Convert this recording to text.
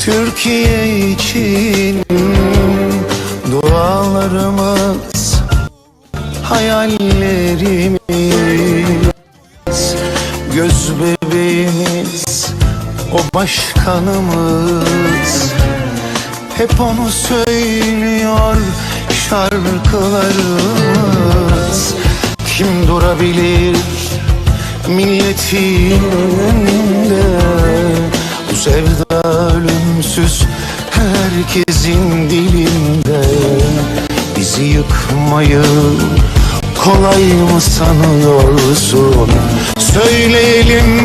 Türkiye için. Dualarımız Hayallerimiz Göz bebeğimiz O başkanımız. Hep onu söylüyor şarkılarımız. Kim durabilir milletin önünde sevda ölümsüz herkesin dilinde Bizi yıkmayı kolay mı sanıyorsun? Söyleyelim